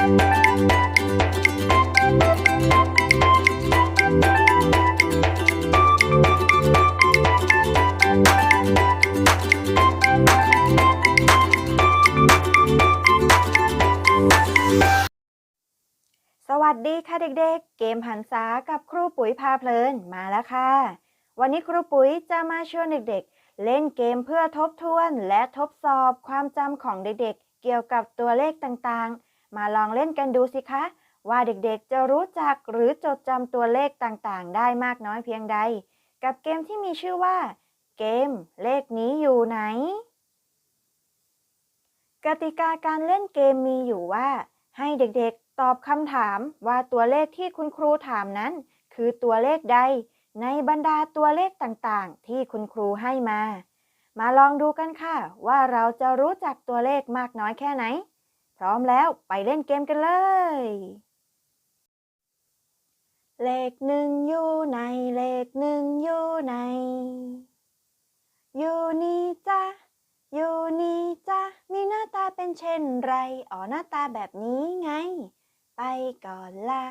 สวัสดีค่ะเด็กๆ เกมหันษากับครูปุ๋ยพาเพลินมาแล้วค่ะ วันนี้ครูปุ๋ยจะมาชวนเด็กๆ เล่นเกมเพื่อทบทวนและทดสอบความจำของเด็กๆ เกี่ยวกับตัวเลขต่างๆ มาลองเล่นกันดูสิคะ ว่าเด็กๆจะรู้จักหรือจดจำตัวเลขต่างๆ ได้มากน้อยเพียงใด กับเกมที่มีชื่อว่า เกม เลขนี้อยู่ไหน กติกาการเล่นเกมมีอยู่ว่า ให้เด็กๆตอบคำถามว่าตัวเลขที่คุณครูถามนั้น คือตัวเลขใด ในบรรดาตัวเลขต่างๆ ที่คุณครูให้มา มาลองดูกันค่ะ ว่าเราจะรู้จักตัวเลขมากน้อยแค่ไหน พร้อมแล้วไปเล่นเกมกันเลย เลขหนึ่งอยู่ในเลขหนึ่งอยู่ในอยู่นี่จ้ะอยู่นี่จ้ะมีหน้าตาเป็นเช่นไร อ๋อหน้าตาแบบนี้ไง ไปก่อนละ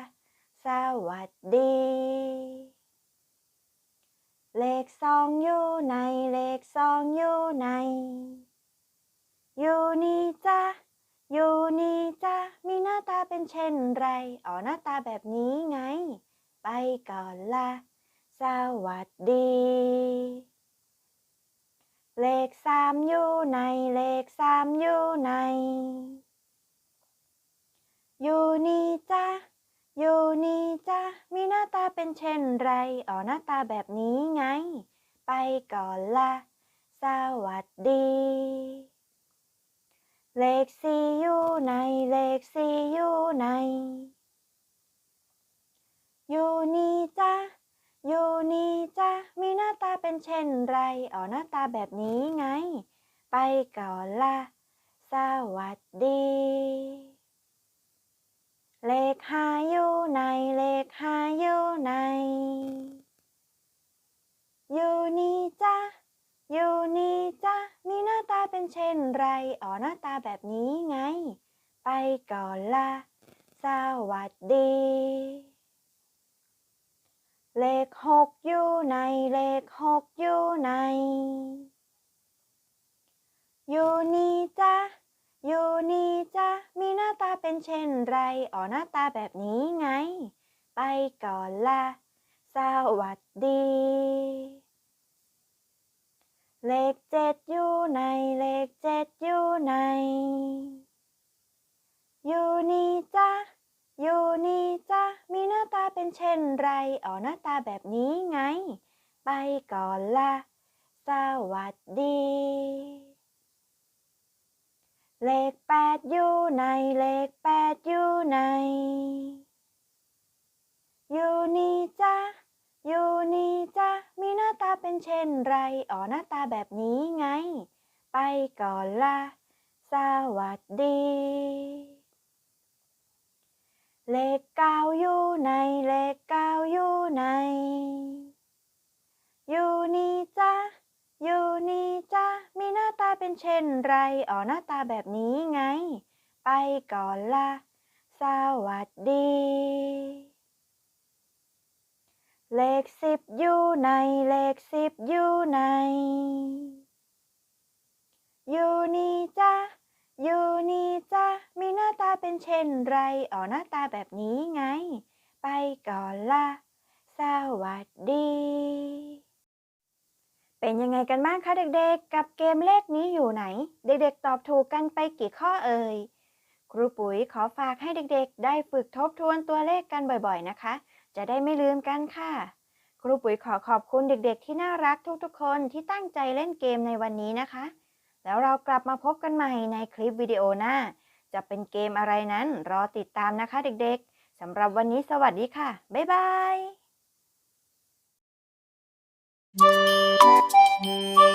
สวัสดี เลขสองอยู่ในเลขสองอยู่ในอยู่นี่จ้ะ อยู่นี่จ้ะมีหน้าตาเป็นเช่นไร อ๋อหน้าตาแบบนี้ไง ไปก่อนละสวัสดี เลขสามอยู่ในเลขสามอยู่ในอยู่นี่จ้ะอยู่นี่จ้ะมีหน้าตาเป็นเช่นไร อ๋อหน้าตาแบบนี้ไง ไปก่อนละสวัสดี เลขสี่อยู่ในเลขสี่อยู่ในอยู่นี่จ้ะ อยู่ นี่จ้ะมีหน้าตาเป็นเช่นไรอ๋อหน้าตาแบบนี้ไง ไปก่อนละสวัสดี เลขหาอยู่ในเลขหาอยู่ในอยู่นี่จ้ะอยู่นี่จ้ะมีหน้าตาเป็นเช่นไรอ๋อหน้าตาแบบนี้ไง ไปก่อนละสวัสดี ขหกอยู่ในเลขหกอยู่ในอยู่นี่จ้ะอยู่นี่จ้ะมีหน้าตาเป็นเช่นไรอ๋อหน้าตาแบบนี้ไง ไปก่อนละสวัสดี เช่นไรอ๋อหน้าตาแบบนี้ไง ไปก่อนละ สวัสดี เลขแปดอยู่ในเลขแปดอยู่ใน อยู่นี่จ้ะอยู่นี่จ้ะมีหน้าตาเป็นเช่นไรอ๋อหน้าตาแบบนี้ไง ไปก่อนละ สวัสดี เลขเก้าอยู่ในเลขเก้าอยู่ใน อยู่นี่จ้ะอยู่นี่จ้ะมีหน้าตาเป็นเช่นไร อ๋อหน้าตาแบบนี้ไง ไปก่อนละสวัสดี เลขสิบอยู่ในเลขสิบอยู่ใน อยู่นี่จ้ะอยู่นี่ เป็นเช่นไรอ๋อหน้าตาแบบนี้ไง ไปก่อนละสวัสดี เป็นยังไงกันบ้างคะเด็กๆ กับเกมเลขนี้อยู่ไหน เด็กๆ ตอบถูกกันไปกี่ข้อเอ่ย ครูปุ๋ยขอฝากให้เด็กๆ ได้ฝึกทบทวนตัวเลขกันบ่อยๆนะคะ จะได้ไม่ลืมกันค่ะ ครูปุ๋ยขอขอบคุณเด็กๆ ที่น่ารักทุกๆ คนที่ตั้งใจเล่นเกมในวันนี้นะคะ แล้วเรากลับมาพบกันใหม่ในคลิปวิดีโอหน้า จะเป็นเกมอะไรนั้นรอติดตามนะคะเด็กๆสำหรับวันนี้สวัสดีค่ะ บ๊ายบาย